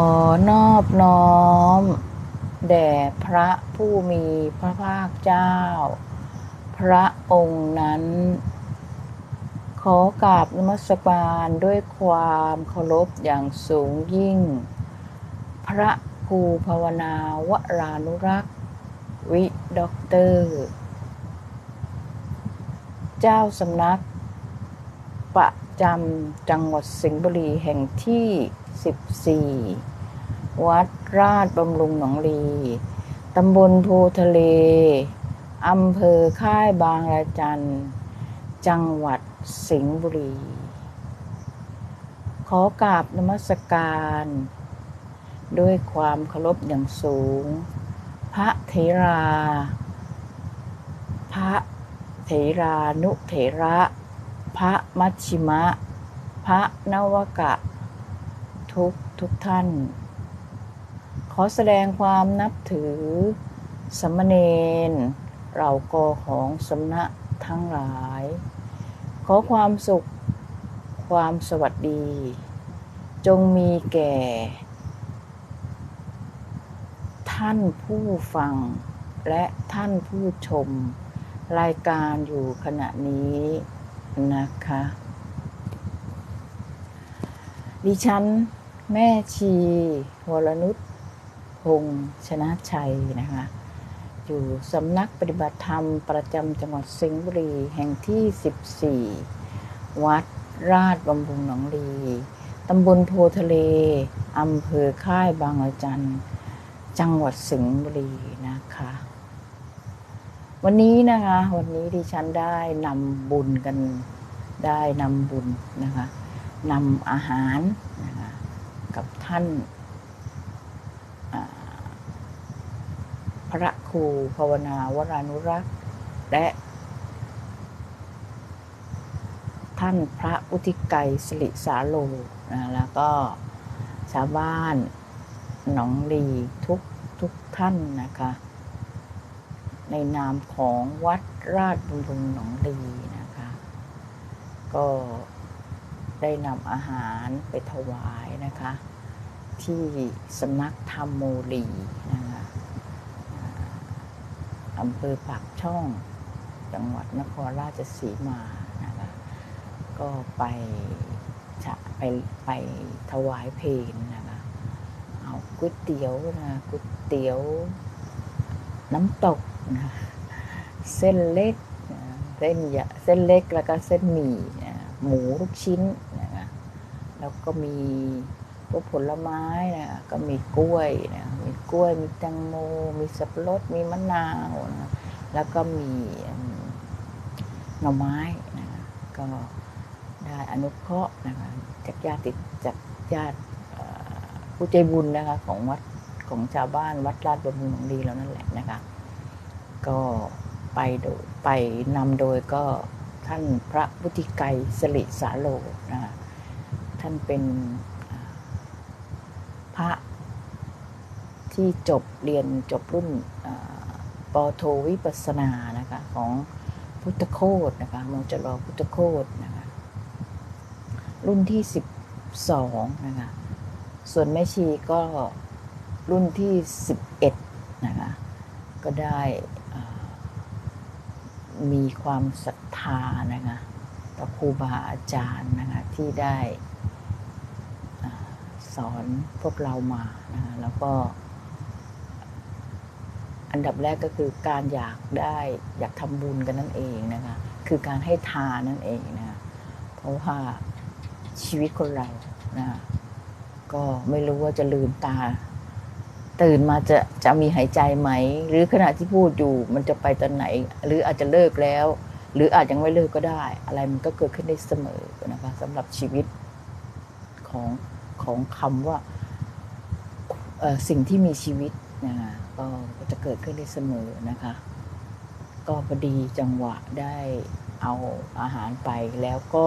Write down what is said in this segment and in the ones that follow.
อนอบน้อม แด่พระผู้มีพระภาคเจ้า พระองค์นั้น ขอกราบนมัสการด้วยความเคารพอย่างสูงยิ่ง พระครูภาวนาวรานุรักษ์ วิด็อกเตอร์ เจ้าสำนัก ประจำจังหวัดสิงห์บุรีแห่งที่ 14 วัดราชบำรุงหนองลี ตำบลโพทะเล อำเภอค่ายบางระจัน จังหวัดสิงห์บุรี ขอกราบนมัสการ ด้วยความเคารพอย่างสูง พระเถรา พระเถรานุเถระ พระมัชชิมะ พระนวกะ ทุกทุกท่าน ขอแสดงความนับถือสมณเณรเหล่ากอของสำนักทั้งหลาย ขอความสุขความสวัสดี จงมีแก่ ท่านผู้ฟัง และท่านผู้ชม รายการอยู่ขณะนี้นะคะ ดิฉัน แม่ชีวรนุชพงชนะชัยนะคะ อยู่สำนักปฏิบัติธรรมประจำจังหวัดสิงห์บุรี แห่งที่ 14 วัดราชบำรุงหนองลีตำบลโพทะเลอำเภอค่ายบางระจันจังหวัดสิงห์บุรีนะคะ วันนี้นะคะ วันนี้ดิฉันได้นำบุญกันได้นำบุญนะคะนำอาหารนะคะ กับท่านพระครูภาวนาวรานุรักษ์ และ ท่านพระอุทิไกรสิริสาโลนะแล้วก็ชาวบ้านหนองลีทุกทุกท่านนะคะ ในนามของวัดราชบำรุงหนองลีนะคะ ก็ ได้นำอาหารไปถวายนะคะ ที่สำนักธรรมโมลีนะคะอำเภอปากช่อง จังหวัดนครราชสีมานะคะก็ไปฉะไปไปถวายเพลงนะคะเอาก๋วยเตี๋ยวนะก๋วยเตี๋ยวน้ำตกนะเส้นเล็กเส้นเส้นเล็กแล้วก็เส้นหมี่หมูลูกชิ้น แล้วก็มีพวกผลไม้นะก็มีกล้วยนะมีกล้วยมีแตงโม มีสับปะรดมีมะนาวนะแล้วก็มีหน่อไม้นะคะก็ได้อนุเคราะห์นะคะจากญาติจากญาติผู้ใจบุญนะคะของวัดของชาวบ้านวัดลาดบำรุงหนองดีแล้วนั่นแหละนะคะ ก็ไปโดยไปนำโดยก็ท่านพระวุฒิไกรสริสาโลนะคะ ท่านเป็นพระที่จบเรียนจบรุ่นปอโทวิปัสนานะคะของพุทธโคตนะคะมงจรอพุทธโคตนะคะรุ่นที่สิบสองนะคะส่วนแม่ชีก็รุ่นที่11นะคะก็ได้มีความศรัทธานะคะต่อครูบาอาจารย์นะคะที่ได้ สอนพวกเรามานะแล้วก็ อันดับแรกก็คือการอยากได้อยากทำบุญกันนั่นเองนะคะคือการให้ทานนั่นเองนะคะเพราะว่าชีวิตคนเรานะก็ไม่รู้ว่าจะลืมตา ตื่นมาจะจะมีหายใจไหม หรือขณะที่พูดอยู่มันจะไปตอนไหน หรืออาจจะเลิกแล้ว หรืออาจยังไม่เลิกก็ได้ อะไรมันก็เกิดขึ้นได้เสมอนะคะสำหรับชีวิตของ ของคำว่าสิ่งที่มีชีวิตนะคะก็จะเกิดขึ้นได้เสมอนะคะ ก็พอดีจังหวะได้เอาอาหารไปแล้วก็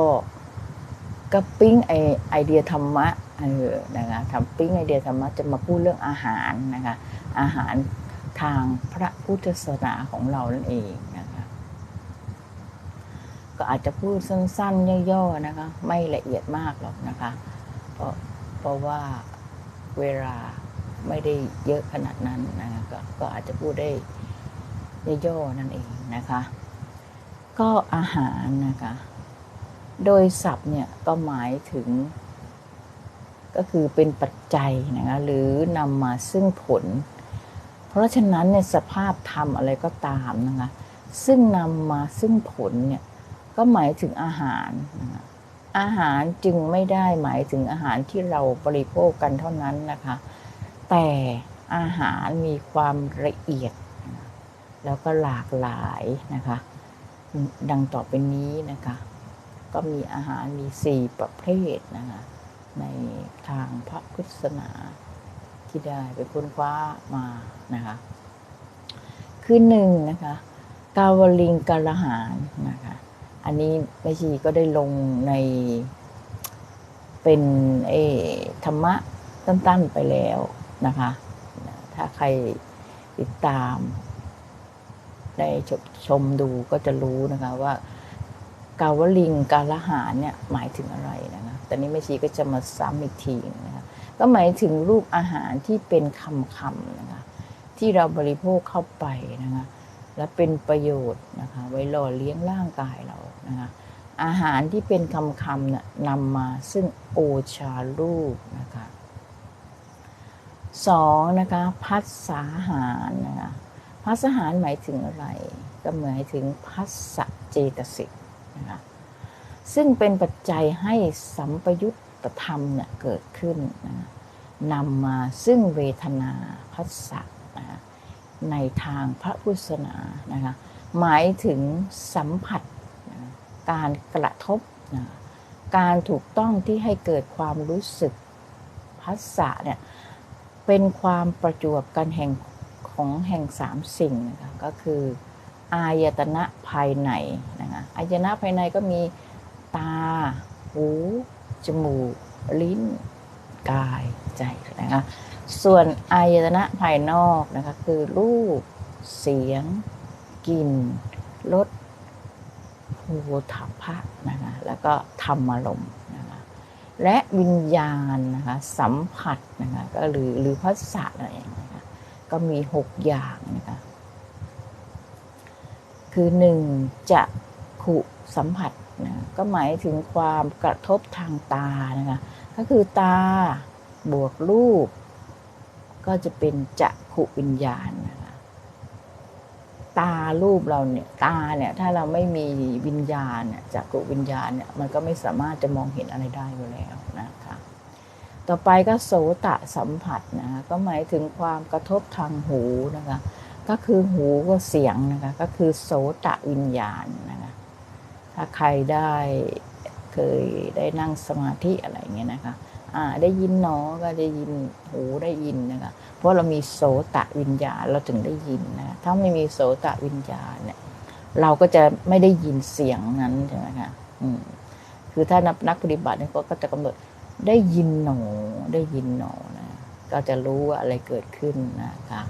ก็ปิ้งไอไอเดียธรรมะเออนะคะทำปิ้งไอเดียธรรมะจะมาพูดเรื่องอาหารนะคะอาหารทางพระพุทธศาสนาของเรานั่นเองนะคะก็อาจจะพูดสั้นๆย่อๆนะคะ ไม่ละเอียดมากหรอกนะคะเพ ราะเพราะว่าเวลาไม่ได้เยอะขนาดนั้นนะคะกก็อาจจะพูดได้ย่อๆนั่นเองนะคะ ก็อาหารนะคะ โดยศัพท์เนี่ยก็หมายถึง ก็คือเป็นปัจจัยนะคะหรือนำมาซึ่งผล เพราะฉะนั้นเนี่ยสภาพธรรมอะไรก็ตามนะคะซึ่งนำมาซึ่งผลเนี่ยก็หมายถึงอาหารนะคะ อาหารจึงไม่ได้หมายถึงอาหารที่เราบริโภคกันเท่านั้นนะคะ แต่อาหารมีความละเอียด แล้วก็หลากหลายนะคะ ดังต่อไปนี้นะคะ ก็มีอาหารมีสี่ประเภทนะคะในทางพระพุทธศาสนาที่ได้ไปค้นคว้ามานะคะ คือหนึ่งนะคะ กาวลิงกาลหารนะคะ อันนี้แม่ชีก็ได้ลงในเป็นเอธรรมะตั้นๆไปแล้วนะคะ ถ้าใครติดตาม ได้ชมชมดูก็จะรู้นะคะว่ากาวลิงกาลหารเนี่ยหมายถึงอะไรนะคะแต่นี้แม่ชีก็จะมาซ้ำอีกทีนะคะก็หมายถึงรูปอาหารที่เป็นคำๆนะคะที่เราบริโภคเข้าไปนะคะ และเป็นประโยชน์นะคะ ไว้หล่อเลี้ยงร่างกายเรานะคะอาหารที่เป็นคำคำน่ะนำมาซึ่งโอชารูปนะคะสองนะคะพัสสาหารนะคะพัสสาหารหมายถึงอะไร ก็หมายถึงพัสสเจตสิกนะคะซึ่งเป็นปัจจัยให้สัมปยุตตธรรมเนี่ยเกิดขึ้นนะนำมาซึ่งเวทนาพัสสะนะ ในทางพระพุทธศาสนานะคะหมายถึงสัมผัสนะการกระทบนะการถูกต้องที่ให้เกิดความรู้สึกพัสสะเนี่ยเป็นความประจวบกันแห่งของแห่งสามสิ่งนะคะก็คืออายตนะภายในนะคะอายตนะภายในก็มีตา หู จมูก ลิ้น กาย ใจนะคะ ส่วนอายตนะภายนอกนะคะคือรูป เสียง กลิ่น รสโผฏฐัพพะนะคะแล้วก็ธรรมารมณ์นะคะและวิญญาณนะคะสัมผัสนะคะก็หรือหรือพัสสะอะไรอย่างเงี้ยนะคะก็มีหกอย่างนะคะคือหนึ่งจะขุสัมผัสนะก็หมายถึงความกระทบทางตานะคะก็คือตาบวกรูป ก็จะเป็นจักขุวิญญาณนะคะตารูปเราเนี่ยตาเนี่ยถ้าเราไม่มีวิญญาณเนี่ยจักขุวิญญาณเนี่ยมันก็ไม่สามารถจะมองเห็นอะไรได้อยู่แล้วนะคะต่อไปก็โสตะสัมผัสนะคะก็หมายถึงความกระทบทางหูนะคะก็คือหูก็เสียงนะคะก็คือโสตะวิญญาณนะคะถ้าใครได้ เคยได้นั่งสมาธิอะไรเงี้ยนะคะอ่าได้ยินหนอก็ได้ยินหูได้ยินนะคะเพราะเรามีโสตะวิญญาเราถึงได้ยินนะถ้าไม่มีโสตะวิญญาเนี่ยเราก็จะไม่ได้ยินเสียงนั้นใช่ไหมคะอืมคือถ้านักนักปฏิบัติเนี่ยก็จะกำหนดได้ยินหนอได้ยินหนอนะก็จะรู้ว่าอะไรเกิดขึ้นนะคะ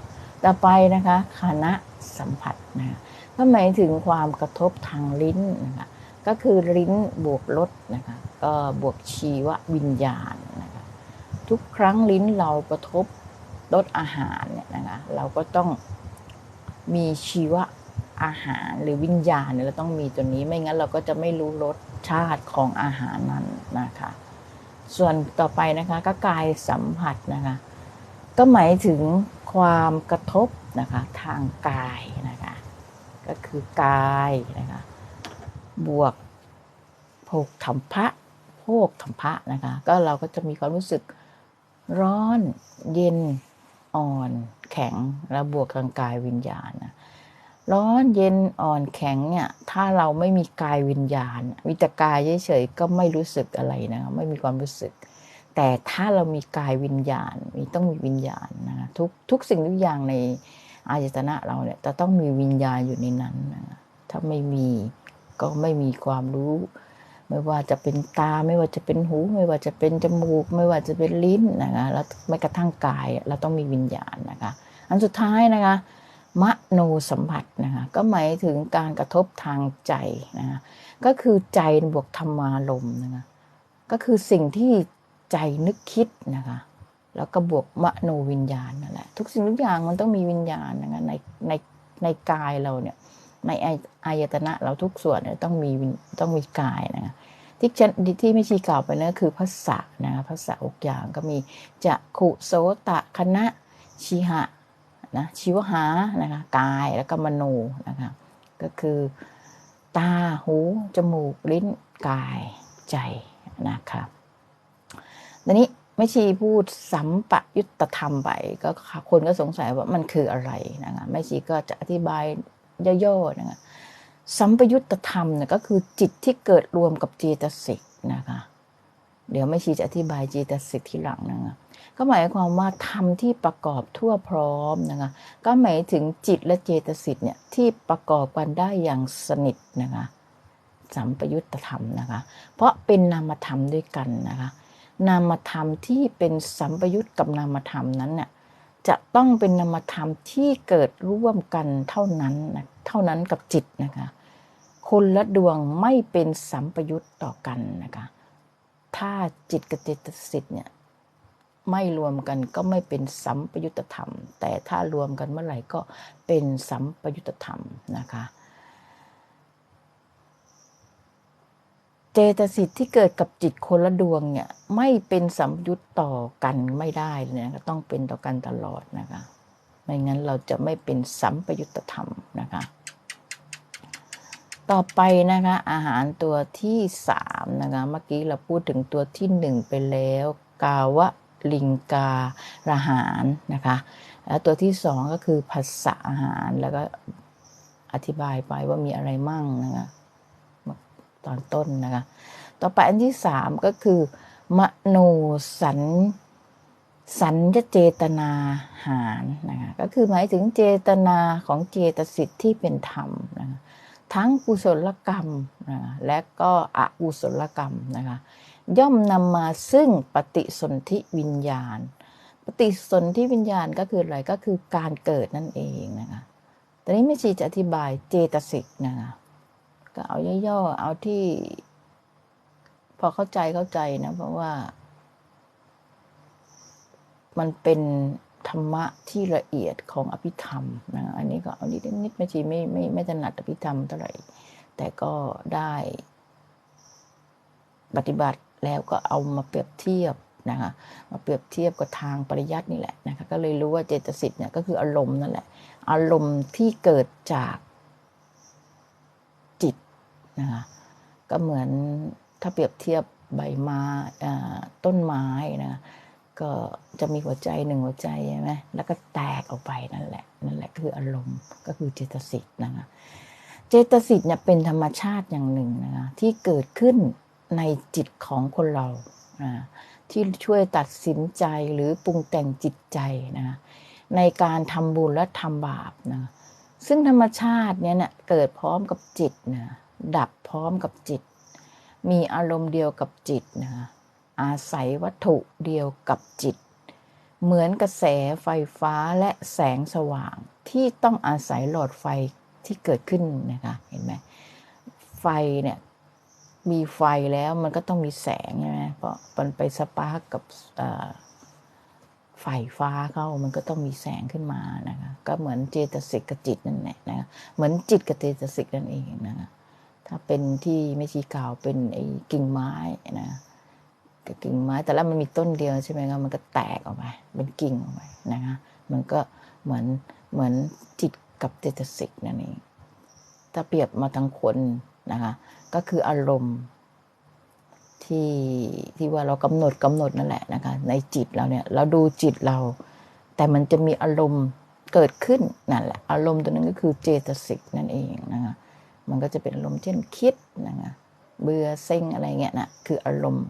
ต่อไปนะคะคณะสัมผัสนะก็หมายถึงความกระทบทางลิ้นนะคะ ก็คือลิ้นบวกรสนะคะก็บวกชีววิญญาณนะคะทุกครั้งลิ้นเรากระทบรสอาหารเนี่ยนะคะเราก็ต้องมีชีวะอาหารหรือวิญญาณเนี่ยเราต้องมีตัวนี้ไม่งั้นเราก็จะไม่รู้รสชาติของอาหารนั้นนะคะ ส่วนต่อไปนะคะก็กายสัมผัสนะคะ ก็หมายถึงความกระทบนะคะทางกายนะคะ ก็คือกายนะคะ บวกโภคธรรมะโภคธรรมะนะคะ ก็เราก็จะมีความรู้สึกร้อนเย็นอ่อนแข็งแล้วบวกทางกายวิญญาณนะร้อนเย็นอ่อนแข็งเนี่ย ถ้าเราไม่มีกายวิญญาณมีแต่กายเฉยๆก็ไม่รู้สึกอะไรนะคะไม่มีความรู้สึก แต่ถ้าเรามีกายวิญญาณมีต้องมีวิญญาณนะคะทุกทุกสิ่งทุกอย่างในอายตนะเราเนี่ยจะต้องมีวิญญาณอยู่ในนั้นนะถ้าไม่มี ก็ไม่มีความรู้ ไม่ว่าจะเป็นตาไม่ว่าจะเป็นหู ไม่ว่าจะเป็นจมูก ไม่ว่าจะเป็นลิ้นนะคะแล้วไม่กระทั่งกายเราต้องมีวิญญาณนะคะอันสุดท้ายนะคะมโนสัมผัสนะคะก็หมายถึงการกระทบทางใจนะคะก็คือใจบวกธรรมารมนะคะก็คือสิ่งที่ใจนึกคิดนะคะแล้วก็บวกมโนวิญญาณนั่นแหละทุกสิ่งทุกอย่างมันต้องมีวิญญาณนะคะในในในกายเราเนี่ย ในอายอายตนะเราทุกส่วนเนี่ยต้องมีต้องมีกายนะคะที่ฉันที่ไม่ชีกล่าวไปนั่นคือภาษานะคะภาษาอกอย่างก็มีจะขุโสตะคณะชิหะนะชิวหานะคะกายแล้วก็มโนนะคะก็คือตาหูจมูกลิ้นกายใจนะคะทีนี้ไม่ชีพูดสัมปยุตธรรมไปก็คนก็สงสัยว่ามันคืออะไรนะคะไม่ชีก็จะอธิบาย ย่อๆนะคะสัมปยุตธรรมเนี่ยก็คือจิตที่เกิดรวมกับเจตสิกนะคะ เดี๋ยวไม่ชีจะอธิบายเจตสิกทีหลังนะคะก็หมายความว่าธรรมที่ประกอบทั่วพร้อมนะคะก็หมายถึงจิตและเจตสิกเนี่ยที่ประกอบกันได้อย่างสนิทนะคะสัมปยุตธรรมนะคะ เพราะเป็นนามธรรมด้วยกันนะคะ นามธรรมที่เป็นสัมปยุตกับนามธรรมนั้นเนี่ย จะต้องเป็นนามธรรมที่เกิดร่วมกันเท่านั้นนะเท่านั้นกับจิตนะคะ คนละดวงไม่เป็นสัมปยุตต่อกันนะคะ ถ้าจิตกับเจตสิกเนี่ยไม่รวมกันก็ไม่เป็นสัมปยุตธรรม แต่ถ้ารวมกันเมื่อไหร่ก็เป็นสัมปยุตธรรมนะคะ เจตสิกที่เกิดกับจิตคนละดวงเนี่ยไม่เป็นสัมยุตต่อกันไม่ได้เลยนะต้องเป็นต่อกันตลอดนะคะไม่งั้นเราจะไม่เป็นสัมปยุตธรรมนะคะ ต่อไปนะคะอาหารตัวที่สามนะคะเมื่อกี้เราพูดถึงตัวที่หนึ่งไปแล้ว กาวะลิงการาหารนะคะแล้วตัวที่สองก็คือภาษาอาหารแล้วก็อธิบายไปว่ามีอะไรมั่งนะคะ ตอนต้นนะคะ ต่อไปอันที่สามก็คือ มโนสันสัญญเจตนาหารนะคะก็คือหมายถึงเจตนาของเจตสิทธิ์ที่เป็นธรรมนะคะทั้งกุศลกรรมนะและก็อกุศลกรรมนะคะย่อมนำมาซึ่งปฏิสนธิวิญญาณ ปฏิสนธิวิญญาณก็คืออะไรก็คือการเกิดนั่นเองนะคะตอนนี้ไม่ชีจะอธิบายเจตสิกนะคะ ก็เอาย่อๆเอาที่ พอเข้าใจเข้าใจนะ เพราะว่า มันเป็นธรรมะที่ละเอียดของอภิธรรมนะอันนี้ก็เอานิดนิดไม่ชีไม่ไม่ไม่ถนัดอภิธรรมเท่าไหร่ แต่ก็ได้ ปฏิบัติแล้วก็เอามาเปรียบเทียบนะคะมาเปรียบเทียบกับทางปริยัตินี่แหละนะคะก็เลยรู้ว่าเจตสิกเนี่ยก็คืออารมณ์นั่นแหละ อารมณ์ที่เกิดจาก นะคะก็เหมือนถ้าเปรียบเทียบใบไม้ต้นไม้นะก็จะมีหัวใจหนึ่งหัวใจใช่ไหมแล้วก็แตกออกไปนั่นแหละนั่นแหละคืออารมณ์ก็คือเจตสิกนะคะเจตสิกเนี่ยเป็นธรรมชาติอย่างหนึ่งนะคะที่เกิดขึ้นในจิตของคนเรานะที่ช่วยตัดสินใจหรือปรุงแต่งจิตใจนะในการทำบุญและทำบาปนะซึ่งธรรมชาติเนี้ยเนี่ยเกิดพร้อมกับจิตนะ ดับพร้อมกับจิต มีอารมณ์เดียวกับจิตนะอาศัยวัตถุเดียวกับจิต เหมือนกระแสไฟฟ้าและแสงสว่างที่ต้องอาศัยหลอดไฟที่เกิดขึ้นนะคะเห็นไหมไฟเนี่ยมีไฟแล้วมันก็ต้องมีแสงใช่ไหมเพราะมันไปสปาร์กกับไฟฟ้าเข้ามันก็ต้องมีแสงขึ้นมานะคะก็เหมือนเจตสิกกับจิตนั่นแหละนะเหมือนจิตกับเจตสิกนั่นเองนะคะ ถ้าเป็นที่ไม่ชีกล่าวเป็นไอ้กิ่งไม้นะกิ่งไม้แต่ละมันมีต้นเดียวใช่ไหมครับมันก็แตกออกไปเป็นกิ่งออกไปนะคะมันก็เหมือนเหมือนจิตกับเจตสิกนั่นเองถ้าเปรียบมาทางคนนะคะก็คืออารมณ์ที่ที่ว่าเรากำหนดกำหนดนั่นแหละนะคะในจิตเราเนี่ยเราดูจิตเรา แต่มันจะมีอารมณ์เกิดขึ้นนั่นแหละอารมณ์ตัวนั้นก็คือเจตสิกนั่นเองนะคะ มันก็จะเป็นอารมณ์เช่นคิดนะคะเบื่อเซ็งอะไรเงี้ยนะคืออารมณ์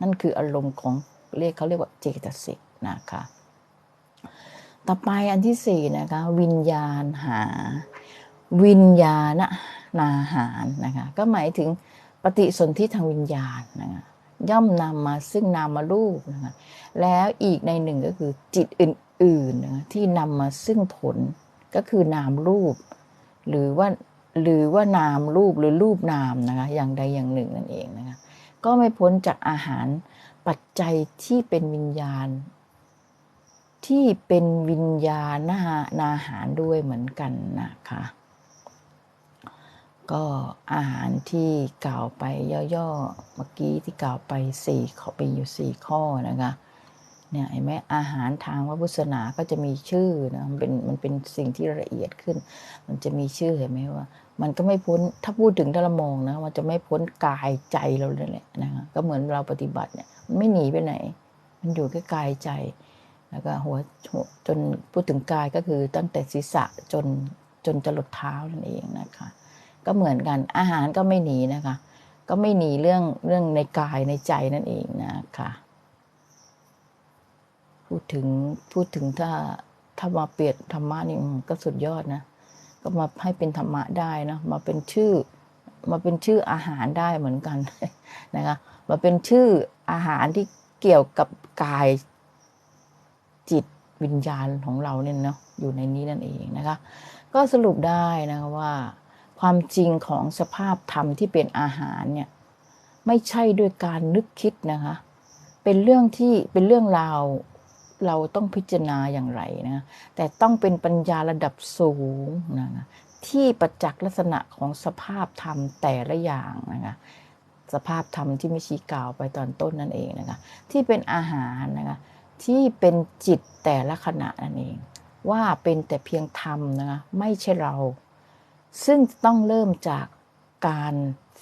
นั่นคืออารมณ์ของเรียกเขาเรียกว่าเจตสิกนะคะต่อไปอันที่สี่นะคะวิญญาณหา วิญญาณนาหารนะคะก็หมายถึงปฏิสนธิทางวิญญาณนะคะย่อมนำมาซึ่งนามารูปนะคะแล้วอีกในหนึ่งก็คือจิตอื่นๆนะที่นำมาซึ่งผลก็คือนามรูป หรือว่า หรือว่านามรูปหรือรูปนามนะคะอย่างใดอย่างหนึ่งนั่นเองนะคะก็ไม่พ้นจากอาหารปัจจัยที่เป็นวิญญาณ ที่เป็นวิญญาณนานาหารด้วยเหมือนกันนะคะก็อาหารที่กล่าวไปย่อๆเมื่อกี้ที่กล่าวไปสี่ข้อไปอยู่สี่ข้อนะคะ เนี่ยเห็นไหมอาหารทางพระพุทธศาสนาก็จะมีชื่อนะมันเป็นมันเป็นสิ่งที่ละเอียดขึ้น มันจะมีชื่อเห็นไหมว่า มันก็ไม่พ้นถ้าพูดถึงถ้าเรามองนะมันจะไม่พ้นกายใจเราเลยแหละนะคะก็เหมือนเราปฏิบัติเนี่ยมันไม่หนีไปไหน มันอยู่แค่กายใจ แล้วก็หัวหัวจนพูดถึงกายก็คือตั้งแต่ศีรษะจนจนจะหลดเท้านั่นเองนะคะ ก็เหมือนกันอาหารก็ไม่หนีนะคะ ก็ไม่หนีเรื่องเรื่องในกายในใจนั่นเองนะคะ พูดถึงพูดถึงถ้าถ้ามาเปลี่ยนธรรมะนี่ก็สุดยอดนะ ก็มาให้เป็นธรรมะได้นะมาเป็นชื่อ มาเป็นชื่ออาหารได้เหมือนกันนะคะมาเป็นชื่ออาหารที่เกี่ยวกับกายจิตวิญญาณของเราเนี่ยเนาะอยู่ในนี้นั่นเองนะคะ ก็สรุปได้นะคะว่าความจริงของสภาพธรรมที่เป็นอาหารเนี่ยไม่ใช่ด้วยการนึกคิดนะคะ เป็นเรื่องที่เป็นเรื่องราว เราต้องพิจารณาอย่างไรนะแต่ต้องเป็นปัญญาระดับสูงนะที่ประจักษ์ลักษณะของสภาพธรรมแต่ละอย่างนะคะสภาพธรรมที่ไม่ชี้กล่าวไปตอนต้นนั่นเองนะคะที่เป็นอาหารนะคะที่เป็นจิตแต่ละขณะนั่นเอง ว่าเป็นแต่เพียงธรรมนะคะไม่ใช่เรา ซึ่งต้องเริ่มจากการ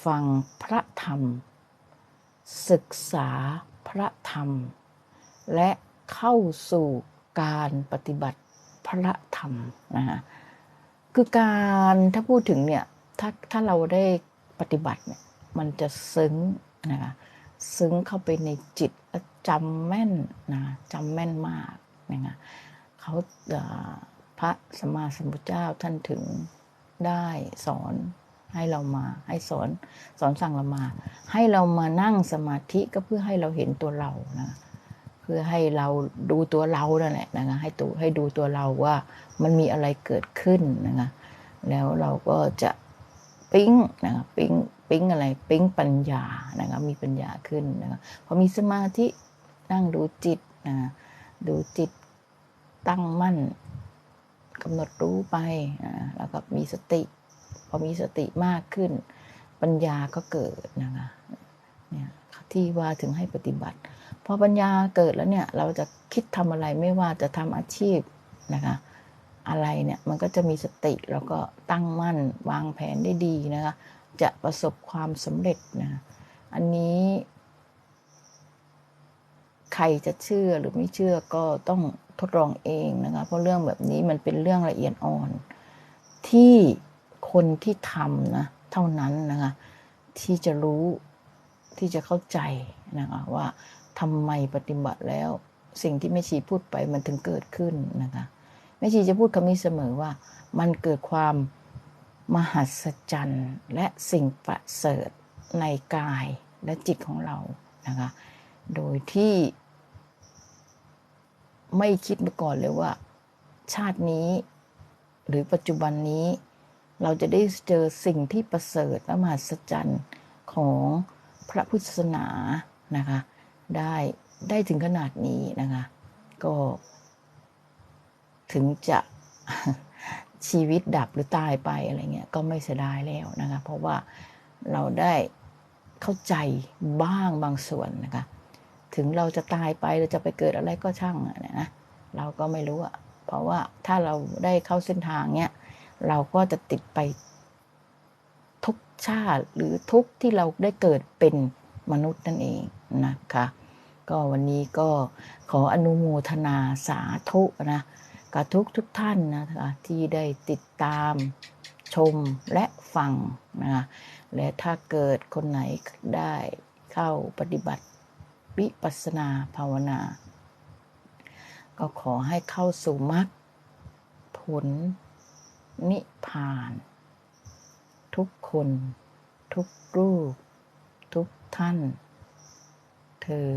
ฟังพระธรรม ศึกษาพระธรรม และ เข้าสู่การปฏิบัติพระธรรมนะคะคือการถ้าพูดถึงเนี่ยถ้าถ้าเราได้ปฏิบัติเนี่ยมันจะซึ้งนะคะซึ้งเข้าไปในจิตจำแม่นนะจำแม่นมากนะคะเขาพระสมมาสัมพุทธเจ้าท่านถึงได้สอนให้เรามาให้สอนสอนสั่งเรามา ให้เรามานั่งสมาธิก็เพื่อให้เราเห็นตัวเรานะเพื่อให้เราดูตัวเรานั่นแหละนะคะให้ตัวให้ดูตัวเราว่ามันมีอะไรเกิดขึ้นนะคะแล้วเราก็จะปิ๊งนะคะปิ๊งปิ๊งอะไรปิ๊งปัญญานะคะมีปัญญาขึ้นนะคะพอมีสมาธินั่งดูจิตนะดูจิตตั้งมั่นกำหนดรู้ไปนะแล้วก็มีสติ พอมีสติมากขึ้น ปัญญาก็เกิดนะคะเนี่ยที่ว่าถึงให้ปฏิบัติ พอปัญญาเกิดแล้วเนี่ยเราจะคิดทำอะไรไม่ว่าจะทำอาชีพนะคะอะไรเนี่ยมันก็จะมีสติแล้วก็ตั้งมั่นวางแผนได้ดีนะคะจะประสบความสำเร็จนะอันนี้ ใครจะเชื่อหรือไม่เชื่อก็ต้องทดลองเองนะคะเพราะเรื่องแบบนี้มันเป็นเรื่องละเอียดอ่อน ที่คนที่ทำนะเท่านั้นนะคะที่จะรู้ที่จะเข้าใจนะคะว่า ทำไมปฏิบัติแล้วสิ่งที่แม่ชีพูดไปมันถึงเกิดขึ้นนะคะแม่ชีจะพูดคำนี้เสมอว่า มันเกิดความมหัศจรรย์และสิ่งประเสริฐในกายและจิตของเรานะคะ โดยที่ ไม่คิดมาก่อนเลยว่า ชาตินี้ หรือปัจจุบันนี้ เราจะได้เจอสิ่งที่ประเสริฐและมหัศจรรย์ของพระพุทธศาสนานะคะ ได้ได้ถึงขนาดนี้นะคะ ก็ ถึงจะชีวิตดับหรือตายไปอะไรเงี้ยก็ไม่เสียดายแล้วนะคะ เพราะว่าเราได้เข้าใจบ้างบางส่วนนะคะ ถึงเราจะตายไปเราจะไปเกิดอะไรก็ช่างอะนะเราก็ไม่รู้อะเพราะว่าถ้าเราได้เข้าเส้นทางเนี้ยเราก็จะติดไปทุกชาติหรือทุกที่เราได้เกิดเป็นมนุษย์นั่นเองนะคะ ก็วันนี้ก็ขออนุโมทนาสาธุนะกับทุกทุกท่านนะคะที่ได้ติดตามชมและฟังนะคะและถ้าเกิดคนไหนได้เข้าปฏิบัติวิปัสสนาภาวนา ก็ขอให้เข้าสู่มรรคผลนิพพาน ทุกคน ทุกรูป ทุกท่าน เธอ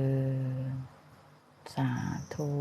สาธุ